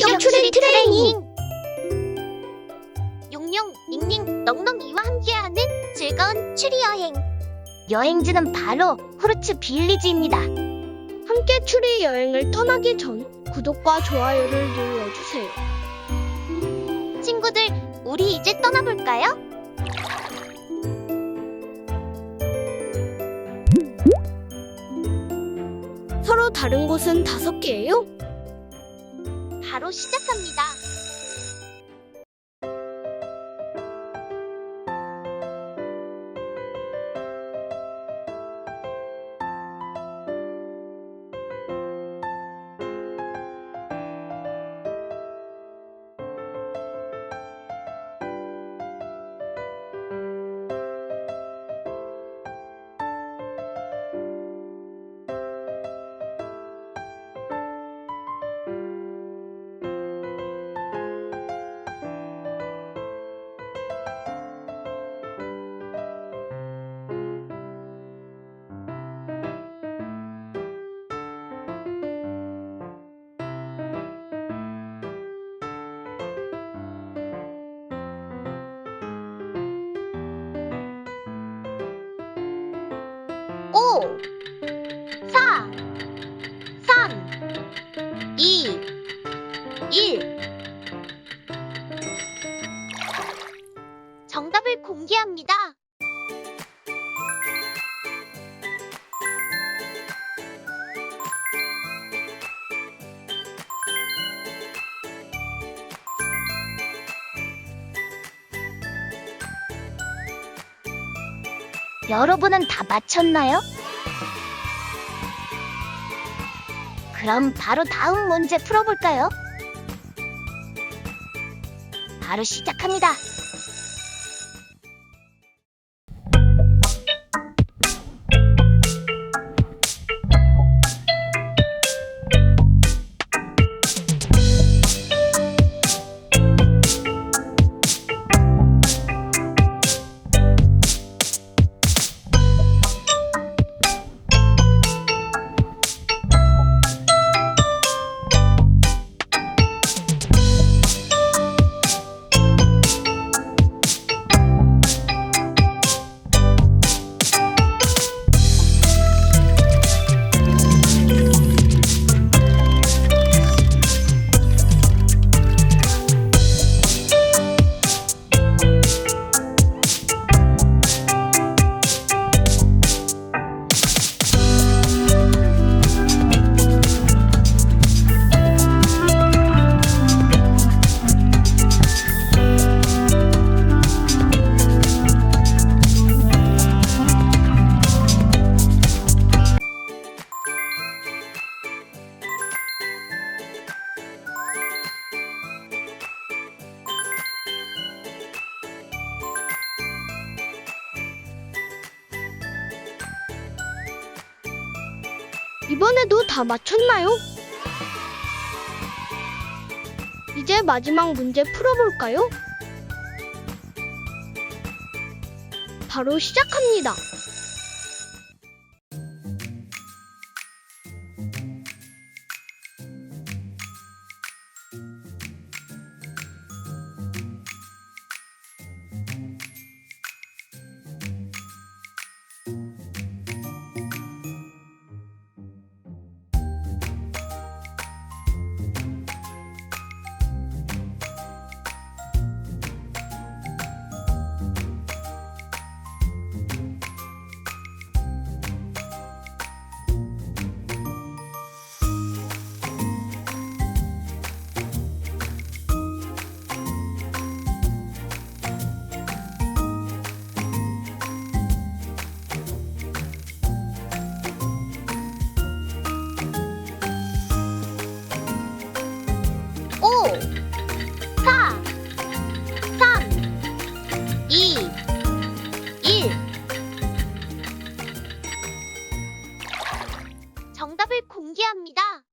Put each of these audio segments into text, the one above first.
본격 추리 트레이닝 용용, 닝닝, 넉넉이와 함께하는 즐거운 추리 여행 여행지는 바로 후르츠 빌리지입니다 함께 추리 여행을 떠나기 전 구독과 좋아요를 눌러주세요. 친구들, 우리 이제 떠나볼까요? 서로 다른 곳은 다섯 개예요. 바로 시작합니다. 오, 사, 삼, 이, 일. 정답을 공개합니다. 여러분은 다 맞췄나요? 그럼 바로 다음 문제 풀어볼까요? 바로 시작합니다. 이번에도 다 맞췄나요? 이제 마지막 문제 풀어볼까요? 바로 시작합니다. 있다.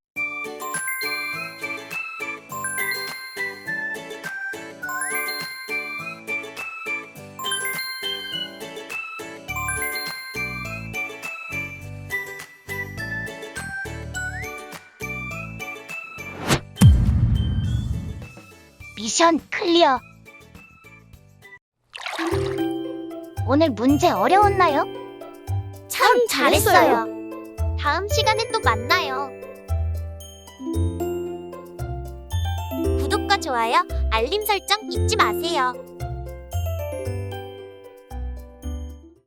미션 클리어. 오늘 문제 어려웠나요? 참 잘했어요. 다음 시간에 또 만나요. 좋아요, 알림 설정 잊지 마세요.